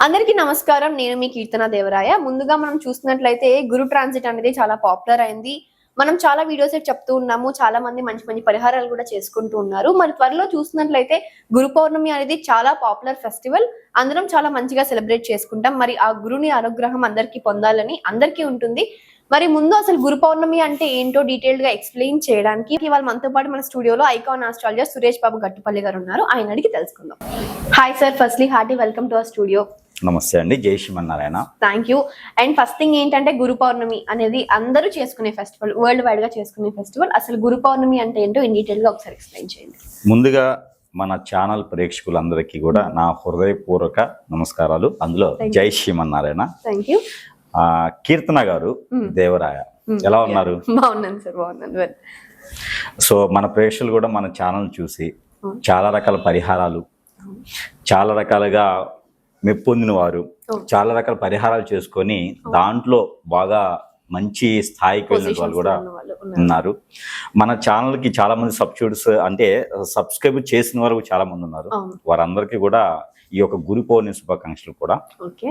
అందరికీ నమస్కారం. నేను మీ కీర్తన దేవరాయ. ముందుగా మనం చూస్తున్నట్లయితే గురు ట్రాన్సిట్ అనేది చాలా పాపులర్ అయింది. మనం చాలా వీడియోస్ చెప్తూ ఉన్నాము. చాలా మంది మంచి మంచి పరిహారాలు కూడా చేసుకుంటూ ఉన్నారు. మరి త్వరలో చూస్తున్నట్లయితే గురు పౌర్ణమి అనేది చాలా పాపులర్ ఫెస్టివల్. అందరం చాలా మంచిగా సెలబ్రేట్ చేసుకుంటాం. మరి ఆ గురుని అనుగ్రహం అందరికీ పొందాలని అందరికీ ఉంటుంది. మరి ముందు అసలు గురు పౌర్ణమి అంటే ఏంటో డీటెయిల్డ్గా ఎక్స్ప్లెయిన్ చేయడానికి ఇవాళ మనతో పాటు మన స్టూడియోలో ఐకాన్ ఆస్ట్రాలజర్ సురేష్ బాబు గట్టుపల్లి గారు ఉన్నారు. ఆయన అడిగి తెలుసుకుందాం. Hi sir firstly hearty welcome to our studio నమస్తే అండి. జై Srimannarayana. Thank you and first thing ఏంటంటే గురు పౌర్ణమి అనేది అందరూ చేసుకునే ఫెస్టివల్ వరల్డ్ వైడ్గా చేసుకునే ఫెస్టివల్ అసలు గురు పౌర్ణమి అంటే ఏంటో ఇన్ డీటెయిల్గా ఒకసారి ఎక్స్ప్లెయిన్ చేయండి. ముందుగా మన ఛానల్ ప్రేక్షకులందరికీ కూడా నా హృదయపూర్వక నమస్కారాలు. అందులో. జై శ్రీమన్నారాయణ. థ్యాంక్ యూ కీర్తన గారు Mm. దేవరాయ. ఎలా ఉన్నారు? బాగున్నాను సార్ బాగున్నాను. సో మన ప్రేక్షకులు కూడా మన ఛానల్ చూసి. చాలా రకాల పరిహారాలు చాలా రకాలుగా మెప్పొందిన వారు. చాలా రకాల పరిహారాలు చేసుకొని దాంట్లో బాగా మంచి స్థాయికి వెళ్ళిన వాళ్ళు కూడా ఉన్నారు. మన ఛానల్కి చాలా మంది సబ్స్టిట్యూట్స్ అంటే సబ్స్క్రైబ్ చేసిన వారు చాలా మంది ఉన్నారు. వారందరికీ కూడా ఈ యొక్క గురు పౌర్ణమి శుభాకాంక్షలు కూడా. ఓకే.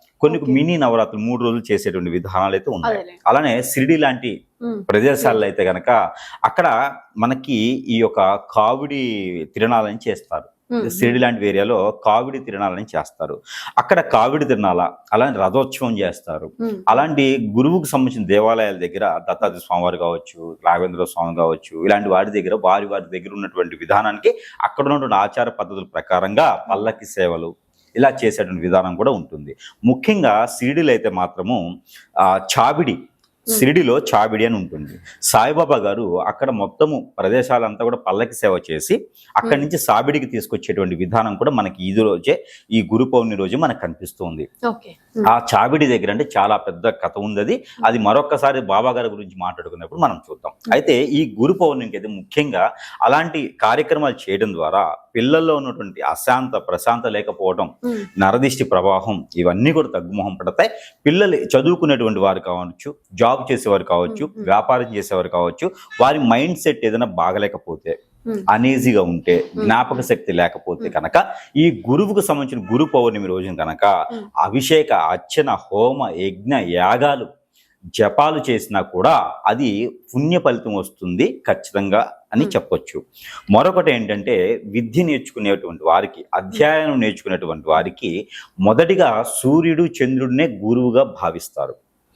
కొన్ని. మినీ నవరాత్రులు మూడు రోజులు చేసేటువంటి విధానాలు అయితే ఉన్నాయి. అలానే సిరిడి లాంటి ప్రదేశాల్లో అయితే గనక అక్కడ మనకి ఈ యొక్క కావిడి తిరణాలని చేస్తారు. సిరిడి లాంటి ఏరియాలో కావిడి తిరణాలని చేస్తారు. అక్కడ కావిడి తిరణాల అలానే రథోత్సవం చేస్తారు. అలాంటి గురువుకు సంబంధించిన దేవాలయాల దగ్గర దత్తాత్రేయ స్వామివారు కావచ్చు రాఘవేంద్ర స్వామి కావచ్చు ఇలాంటి వారి దగ్గర వారి వారి దగ్గర ఉన్నటువంటి విధానానికి అక్కడ ఉన్నటువంటి ఆచార పద్ధతుల ప్రకారంగా పల్లకి సేవలు ఇలా చేసేటువంటి విధానం కూడా ఉంటుంది. ముఖ్యంగా సీడీలు అయితే మాత్రము చావిడి సిరిడిలో చాబిడి అని ఉంటుంది. సాయిబాబా గారు అక్కడ మొత్తము ప్రదేశాలంతా కూడా పల్లకి సేవ చేసి అక్కడి నుంచి సాబిడికి తీసుకొచ్చేటువంటి విధానం కూడా మనకి ఈ రోజే ఈ గురు పౌర్ణమి రోజు మనకు కనిపిస్తుంది. ఆ చాబిడి దగ్గర అంటే చాలా పెద్ద కథ ఉంది అది అది మరొకసారి బాబా గారి గురించి మాట్లాడుకున్నప్పుడు మనం చూద్దాం. అయితే ఈ గురు పౌర్ణమికి అయితే ముఖ్యంగా అలాంటి కార్యక్రమాలు చేయడం ద్వారా పిల్లల్లో ఉన్నటువంటి అశాంత ప్రశాంత లేకపోవడం నరదిష్టి ప్రవాహం ఇవన్నీ కూడా తగ్గుముఖం పడతాయి. పిల్లలు చదువుకునేటువంటి వారు కావచ్చు జాబ్ చేసేవారు కావచ్చు. వ్యాపారం చేసేవారు కావచ్చు వారి మైండ్ సెట్ ఏదైనా బాగలేకపోతే అనీజీగా ఉంటే జ్ఞాపక శక్తి లేకపోతే కనుక ఈ గురువుకు సంబంధించిన గురు పౌర్ణమి రోజున కనుక. అభిషేక అర్చన హోమ యజ్ఞ యాగాలు జపాలు చేసినా కూడా అది పుణ్య ఫలితం వస్తుంది ఖచ్చితంగా అని. చెప్పొచ్చు మరొకటి ఏంటంటే విద్య నేర్చుకునేటువంటి వారికి అధ్యయనం నేర్చుకునేటువంటి వారికి మొదటిగా సూర్యుడు చంద్రుడినే గురువుగా భావిస్తారు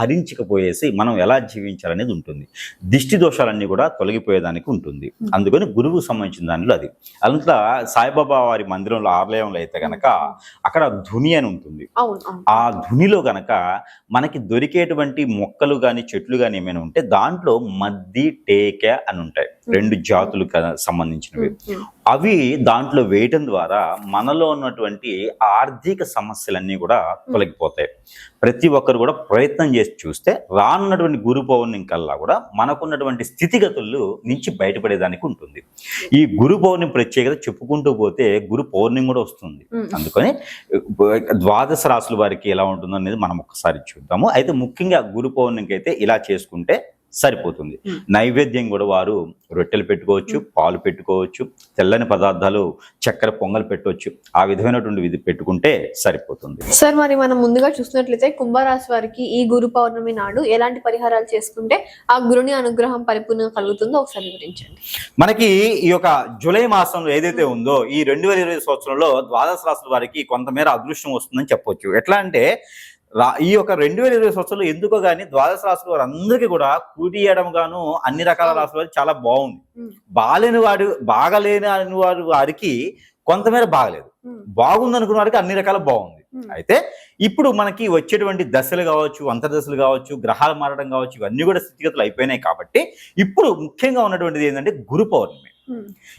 హరించకపోయేసి మనం ఎలా జీవించాలనేది ఉంటుంది. దిష్టి దోషాలన్నీ కూడా తొలగిపోయేదానికి ఉంటుంది. అందుకని గురువు సంబంధించిన దానిలో అది. అంతా సాయిబాబా వారి మందిరంలో ఆలయంలో అయితే గనక అక్కడ ధుని అని ఉంటుంది. ఆ ధునిలో గనక మనకి దొరికేటువంటి మొక్కలు గాని చెట్లు గాని ఏమైనా ఉంటే దాంట్లో మద్ది టేక అని ఉంటాయి. రెండు జాతులు క- సంబంధించినవి. అవి దాంట్లో వేయటం ద్వారా మనలో ఉన్నటువంటి ఆర్థిక సమస్యలన్నీ కూడా తొలగిపోతాయి. ప్రతి ఒక్కరు కూడా ప్రయత్నం చేసి చూస్తే రానున్నటువంటి గురు పౌర్ణమి కల్లా కూడా మనకున్నటువంటి స్థితిగతులు నుంచి బయటపడేదానికి ఉంటుంది. ఈ గురు పౌర్ణమి ప్రత్యేకత చెప్పుకుంటూ పోతే గురు పౌర్ణమి కూడా వస్తుంది. అందుకని ద్వాదశ రాసుల వారికి ఎలా ఉంటుందో అనేది మనం ఒకసారి చూద్దాము. అయితే ముఖ్యంగా గురు పౌర్ణమికి అయితే ఇలా చేసుకుంటే సరిపోతుంది. నైవేద్యం కూడా వారు రొట్టెలు పెట్టుకోవచ్చు పాలు పెట్టుకోవచ్చు తెల్లని పదార్థాలు చక్కెర పొంగల్ పెట్టవచ్చు ఆ విధమైనటువంటి విధి పెట్టుకుంటే సరిపోతుంది. సార్ మరి మనం ముందుగా చూసినట్లయితే కుంభరాశి వారికి ఈ గురు పౌర్ణమి నాడు ఎలాంటి పరిహారాలు చేసుకుంటే ఆ గురుని అనుగ్రహం పరిపూర్ణంగా కలుగుతుందో ఒకసారి వివరించండి. మనకి ఈ యొక్క జూలై మాసంలో ఏదైతే ఉందో ఈ రెండు వేల ఇరవై సంవత్సరంలో ద్వాదశ రాశుల వారికి కొంతమేర అదృష్టం వస్తుందని చెప్పొచ్చు. ఎట్లా అంటే రా ఈ యొక్క రెండు వేల ఇరవై సంవత్సరంలో ఎందుకో గానీ ద్వాదశ రాశుల వారు అందరికీ కూడా కూటి ఇయ్యడం గాను అన్ని రకాల రాశుల వారికి చాలా బాగుంది. బాలేని వాడు బాగలేని అని వారు వారికి కొంతమేర బాగలేదు. బాగుంది అనుకున్న వారికి అన్ని రకాల బాగుంది. అయితే ఇప్పుడు మనకి వచ్చేటువంటి దశలు కావచ్చు అంతర్దశలు కావచ్చు గ్రహాలు మారడం కావచ్చు ఇవన్నీ కూడా స్థితిగతులు అయిపోయినాయి కాబట్టి ఇప్పుడు ముఖ్యంగా ఉన్నటువంటిది ఏంటంటే గురు పౌర్ణమి.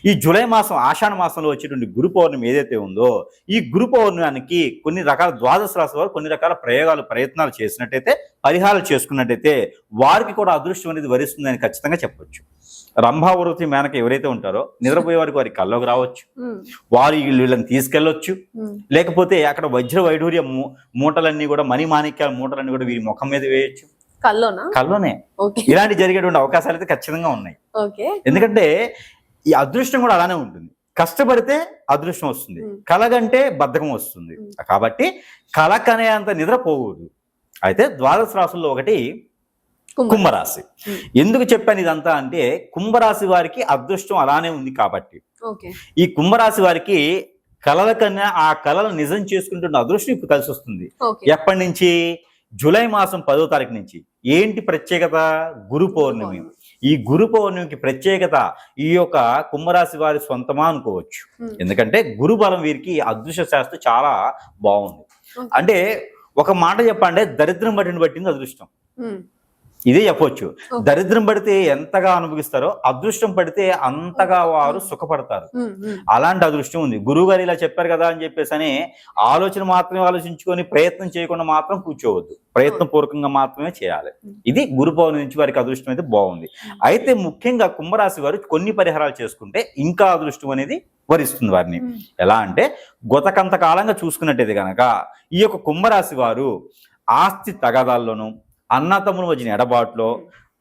ఈ జూలై మాసం ఆషాఢ మాసంలో వచ్చేటువంటి గురు పౌర్ణమి ఏదైతే ఉందో ఈ గురు పౌర్ణమానికి కొన్ని రకాల ద్వాదశ రాశి వారు కొన్ని రకాల ప్రయోగాలు ప్రయత్నాలు చేసినట్టయితే పరిహారాలు చేసుకున్నట్టయితే వారికి కూడా అదృష్టం అనేది వరిస్తుందని ఖచ్చితంగా చెప్పొచ్చు. రంభావృతి మేనక ఎవరైతే ఉంటారో నిద్రపోయే వారికి వారి కల్లోకి రావచ్చు. వారు వీళ్ళని తీసుకెళ్ళొచ్చు. ఉమ్, లేకపోతే అక్కడ వజ్ర వైఢూర్య మూటలన్నీ కూడా మణి మాణిక్యాల మూటలన్నీ కూడా వీరి ముఖం మీద వేయొచ్చు. కల్లోనా? ఇలాంటి జరిగేటువంటి అవకాశాలు అయితే ఖచ్చితంగా ఉన్నాయి. ఎందుకంటే ఈ అదృష్టం కూడా అలానే ఉంటుంది. కష్టపడితే అదృష్టం వస్తుంది. కలగంటే బద్ధకం వస్తుంది. కాబట్టి కలకనే అంత నిద్ర పోకూడదు. అయితే ద్వాదశ రాశుల్లో ఒకటి కుంభ కుంభరాశి. ఎందుకు చెప్పాను ఇదంతా అంటే కుంభరాశి వారికి అదృష్టం అలానే ఉంది కాబట్టి. ఈ కుంభరాశి వారికి కలల కన్నా ఆ కళలు నిజం చేసుకుంటున్న అదృష్టం ఇప్పుడు కలిసి వస్తుంది. ఎప్పటి నుంచి? జూలై మాసం పదో తారీఖు నుంచి. ఏంటి ప్రత్యేకత? గురు పౌర్ణమి. ఈ గురు పౌర్ణమికి ప్రత్యేకత ఈ యొక్క కుంభరాశి వారి సొంతమా అనుకోవచ్చు. ఉమ్, ఎందుకంటే గురు బలం వీరికి అదృశ్య శాస్త్రం చాలా బాగుంది. అంటే ఒక మాట చెప్పండి దరిద్రం పట్టిన పట్టింది అదృష్టం. ఉమ్, ఇదే చెప్పొచ్చు. దరిద్రం పడితే ఎంతగా అనుభవిస్తారో అదృష్టం పడితే అంతగా వారు సుఖపడతారు. అలాంటి అదృష్టం ఉంది. గురువు గారు ఇలా చెప్పారు కదా అని చెప్పేసి అని ఆలోచన మాత్రమే ఆలోచించుకొని ప్రయత్నం చేయకుండా మాత్రం కూర్చోవద్దు. ప్రయత్న పూర్వకంగా మాత్రమే చేయాలి. ఇది గురు పౌర్ణమి నుంచి వారికి అదృష్టం అయితే బాగుంది. అయితే ముఖ్యంగా కుంభరాశి వారు కొన్ని పరిహారాలు చేసుకుంటే ఇంకా అదృష్టం అనేది వరిస్తుంది వారిని. ఎలా అంటే గత కొంతకాలంగా చూసుకున్నట్టయితే గనక ఈ యొక్క కుంభరాశి వారు ఆస్తి తగాదాల్లోనూ అన్నతమ్ముల మధ్యన ఎడబాట్లో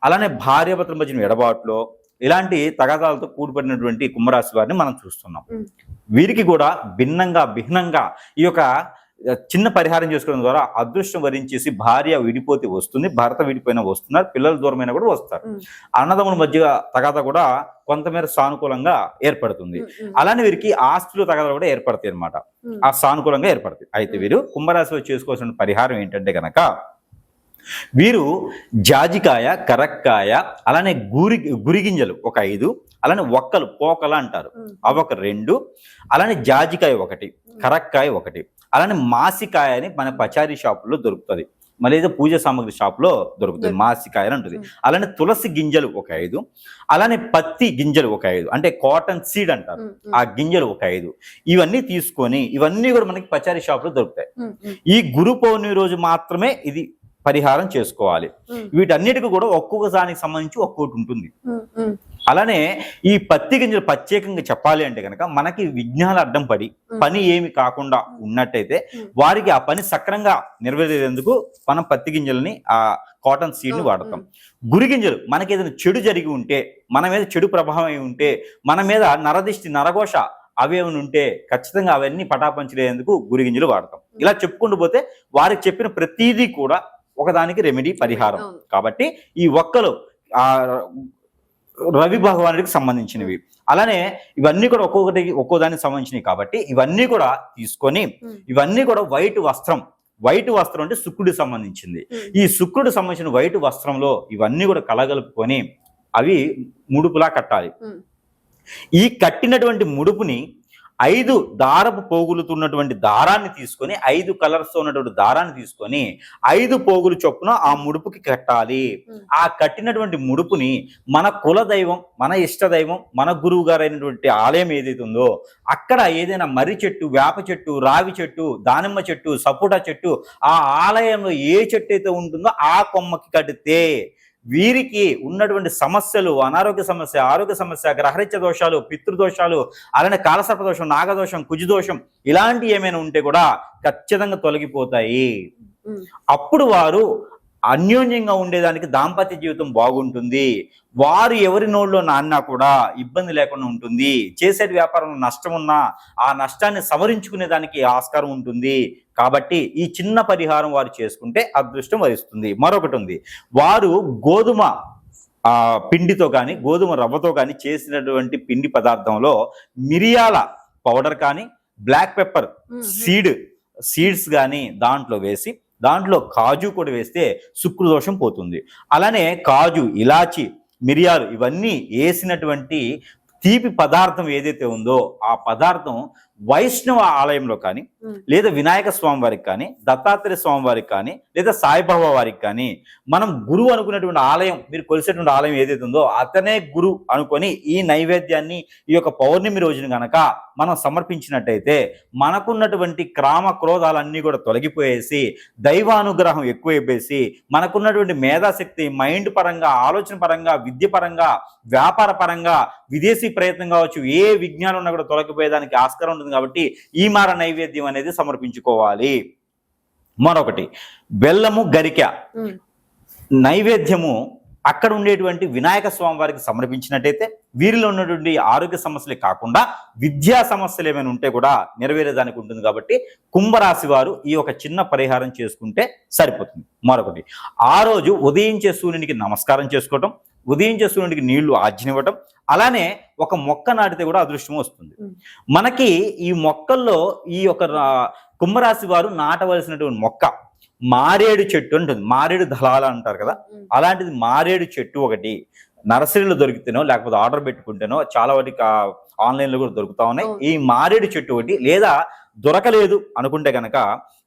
అలానే భార్యాభర్తల మధ్యన ఎడబాట్లో ఇలాంటి తగాదాలతో కూడిపడినటువంటి కుంభరాశి వారిని మనం చూస్తున్నాం. వీరికి కూడా భిన్నంగా భిన్నంగా ఈ యొక్క చిన్న పరిహారం చేసుకోవడం ద్వారా అదృష్టం వరించేసి భార్య విడిపోతే వస్తుంది భర్త విడిపోయినా వస్తున్నారు పిల్లలు దూరమైనా కూడా వస్తారు. అన్నదమ్ముల మధ్య తగాద కూడా కొంతమేర సానుకూలంగా ఏర్పడుతుంది. అలానే వీరికి ఆస్తులు తగాదాలు కూడా ఏర్పడతాయి అన్నమాట. ఉమ్, ఆ సానుకూలంగా ఏర్పడతాయి. అయితే వీరు కుంభరాశిలో చేసుకోవాల్సిన పరిహారం ఏంటంటే గనక వీరు జాజికాయ కరక్కాయ అలానే గురి గురిగింజలు ఒక ఐదు అలానే ఒక్కలు పోకల అంటారు. అవి ఒక రెండు అలానే జాజికాయ ఒకటి కరక్కాయ ఒకటి అలానే మాసికాయ అని మన పచారీ షాపులో దొరుకుతుంది. మళ్ళీ ఏదో పూజ సామాగ్రి షాప్లో దొరుకుతుంది. మాసికాయ అని ఉంటుంది. అలానే తులసి గింజలు ఒక ఐదు అలానే పత్తి గింజలు ఒక ఐదు అంటే కాటన్ సీడ్ అంటారు. ఆ గింజలు ఒక ఐదు. ఇవన్నీ తీసుకొని ఇవన్నీ కూడా మనకి పచారీ షాప్లో దొరుకుతాయి ఈ గురు పౌర్ణమి రోజు మాత్రమే ఇది పరిహారం చేసుకోవాలి. వీటన్నిటికీ కూడా ఒక్కొక్క దానికి సంబంధించి ఒక్కొక్కటి ఉంటుంది. అలానే ఈ పత్తి గింజలు ప్రత్యేకంగా చెప్పాలి అంటే కనుక మనకి విఘ్నాలు అడ్డం పడి. పని ఏమి కాకుండా ఉన్నట్టయితే. వారికి ఆ పని సక్రంగా నెరవేరేందుకు మనం పత్తి గింజలని ఆ కాటన్ సీడ్ని వాడతాం. గురి గింజలు మనకి ఏదైనా చెడు జరిగి ఉంటే మన మీద చెడు ప్రభావం అయి ఉంటే మన మీద నరదిష్టి నరఘోష అవి ఏమైనా ఉంటే ఖచ్చితంగా అవన్నీ పటాపంచలేందుకు గురి గింజలు వాడతాం. ఇలా చెప్పుకుంటూ పోతే వారికి చెప్పిన ప్రతిదీ కూడా ఒకదానికి రెమెడీ పరిహారం. కాబట్టి ఈ ఒక్కలు ఆ రవి భగవానుడికి సంబంధించినవి అలానే ఇవన్నీ కూడా ఒక్కొక్కటి ఒక్కో దానికి సంబంధించినవి కాబట్టి ఇవన్నీ కూడా తీసుకొని. ఇవన్నీ కూడా వైట్ వస్త్రం వైట్ వస్త్రం అంటే శుక్రుడికి సంబంధించింది. ఈ శుక్రుడికి సంబంధించిన వైట్ వస్త్రంలో ఇవన్నీ కూడా కలగలుపుకొని అవి ముడుపులా కట్టాలి. ఈ కట్టినటువంటి ముడుపుని ఐదు దారపు పోగులుతున్నటువంటి దారాన్ని తీసుకొని ఐదు కలర్స్ ఉన్నటువంటి దారాన్ని తీసుకొని ఐదు పోగులు చొప్పున ఆ ముడుపుకి కట్టాలి. ఆ కట్టినటువంటి ముడుపుని మన కుల దైవం మన ఇష్ట దైవం మన గురువు గారైనటువంటి ఆలయం ఏదైతే ఉందో అక్కడ ఏదైనా మర్రి చెట్టు వేప చెట్టు రావి చెట్టు దానిమ్మ చెట్టు సపోటా చెట్టు ఆ ఆలయంలో ఏ చెట్టు అయితే ఉంటుందో ఆ కొమ్మకి కడితే వీరికి ఉన్నటువంటి సమస్యలు అనారోగ్య సమస్య ఆరోగ్య సమస్య గ్రహరిత్య దోషాలు పితృదోషాలు అలానే కాలసర్ప దోషం నాగదోషం కుజుదోషం ఇలాంటి ఏమైనా ఉంటే కూడా ఖచ్చితంగా తొలగిపోతాయి. అప్పుడు వారు అన్యోన్యంగా ఉండేదానికి దాంపత్య జీవితం బాగుంటుంది. వారు ఎవరి నోళ్ళలో నాన్నా కూడా ఇబ్బంది లేకుండా ఉంటుంది. చేసే వ్యాపారంలో నష్టం ఉన్నా ఆ నష్టాన్ని సవరించుకునే దానికి ఆస్కారం ఉంటుంది. కాబట్టి ఈ చిన్న పరిహారం వారు చేసుకుంటే అదృష్టం వరిస్తుంది. మరొకటి ఉంది. వారు గోధుమ ఆ పిండితో కానీ గోధుమ రవ్వతో కానీ చేసినటువంటి పిండి పదార్థంలో మిరియాల పౌడర్ కానీ బ్లాక్ పెప్పర్. సీడ్ సీడ్స్ కానీ దాంట్లో వేసి దాంట్లో కాజు కూడా వేస్తే శుక్రదోషం పోతుంది. అలానే కాజు ఇలాచి మిరియాలు ఇవన్నీ వేసినటువంటి తీపి పదార్థం ఏదైతే ఉందో ఆ పదార్థం వైష్ణవ ఆలయంలో కానీ. లేదా వినాయక స్వామి వారికి కానీ దత్తాత్రేయ స్వామి వారికి కానీ లేదా సాయిబాబా వారికి కానీ మనం గురువు అనుకున్నటువంటి ఆలయం మీరు కొలిసేటువంటి ఆలయం ఏదైతే ఉందో అతనే గురు అనుకొని ఈ నైవేద్యాన్ని ఈ యొక్క పౌర్ణమి రోజున గనక మనం సమర్పించినట్టయితే మనకున్నటువంటి క్రామ క్రోధాలన్నీ కూడా తొలగిపోయేసి దైవానుగ్రహం ఎక్కువైపోయేసి మనకున్నటువంటి మేధాశక్తి మైండ్ పరంగా ఆలోచన పరంగా విద్య పరంగా వ్యాపార పరంగా విదేశీ ప్రయత్నం కావచ్చు ఏ విజ్ఞానం ఉన్నా కూడా తొలగిపోయేదానికి ఆస్కారం ఉంటుంది కాబట్టి ఈ మార నైవేద్యం అనేది సమర్పించుకోవాలి. మరొకటి బెల్లము గరిక. నైవేద్యము అక్కడ ఉండేటువంటి వినాయక స్వామి వారికి సమర్పించినట్టయితే వీరిలో ఉన్నటువంటి ఆరోగ్య సమస్యలే కాకుండా విద్యా సమస్యలు ఏమైనా ఉంటే కూడా నెరవేరేదానికి ఉంటుంది కాబట్టి కుంభరాశి వారు ఈ ఒక చిన్న పరిహారం చేసుకుంటే సరిపోతుంది. మరొకటి ఆ రోజు ఉదయించే సూర్యునికి నమస్కారం చేసుకోవటం ఉదయించే సూర్యునికి నీళ్ళు ఆజ్ఞనివ్వటం అలానే ఒక మొక్క నాటితే కూడా అదృష్టం వస్తుంది. మనకి ఈ మొక్కల్లో ఈ యొక్క కుంభరాశి వారు నాటవలసినటువంటి మొక్క మారేడు చెట్టు ఉంటుంది మారేడు దళాలు అంటారు కదా. అలాంటిది మారేడు చెట్టు ఒకటి నర్సరీలో దొరికితేనో లేకపోతే ఆర్డర్ పెట్టుకుంటేనో చాలా వాటికి ఆన్లైన్లో కూడా దొరుకుతా ఉన్నాయి. ఈ మారేడు చెట్టు ఒకటి లేదా దొరకలేదు అనుకుంటే గనక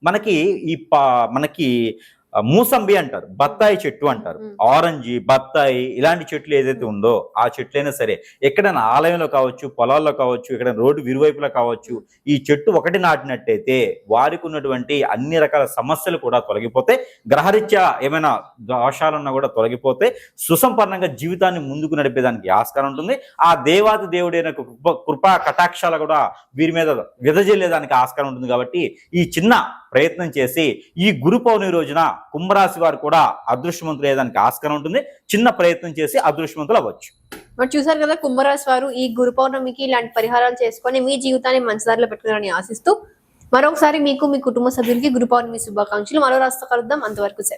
మనకి ఈ ప- మనకి మూసంబి అంటారు బత్తాయి చెట్టు అంటారు. ఆరెంజ్ బత్తాయి ఇలాంటి చెట్లు ఏదైతే ఉందో ఆ చెట్లైనా సరే ఎక్కడైనా ఆలయంలో కావచ్చు పొలాల్లో కావచ్చు ఇక్కడ రోడ్డు విరువైపులా కావచ్చు ఈ చెట్టు ఒకటి నాటినట్టయితే వారికి ఉన్నటువంటి అన్ని రకాల సమస్యలు కూడా తొలగిపోతే గ్రహరీత్యా ఏమైనా దోషాలున్నా కూడా తొలగిపోతే సుసంపన్నంగా జీవితాన్ని ముందుకు నడిపేదానికి ఆస్కారం ఉంటుంది ఆ దేవాది దేవుడైన కృప కృపా కటాక్షాలు కూడా వీరి మీద విదజల్లేదానికి ఆస్కారం ఉంటుంది కాబట్టి ఈ చిన్న ప్రయత్నం చేసి ఈ గురు పౌర్ణమి రోజున కుంభరాశి వారు కూడా అదృష్టవంతులు అయ్యేదానికి ఆస్కారం ఉంటుంది. చిన్న ప్రయత్నం చేసి అదృష్టవంతులు అవ్వచ్చు. మరి చూసారు కదా కుంభరాశి వారు ఈ గురు పౌర్ణమికి ఇలాంటి పరిహారాలు చేసుకొని మీ జీవితాన్ని మంచిదారిలో పెట్టుకున్నారని ఆశిస్తూ మరొకసారి మీకు మీ కుటుంబ సభ్యులకి గురు పౌర్ణమి శుభాకాంక్షలు. మరో రాష్ట్ర కలుద్దాం. అంతవరకు సెలవు.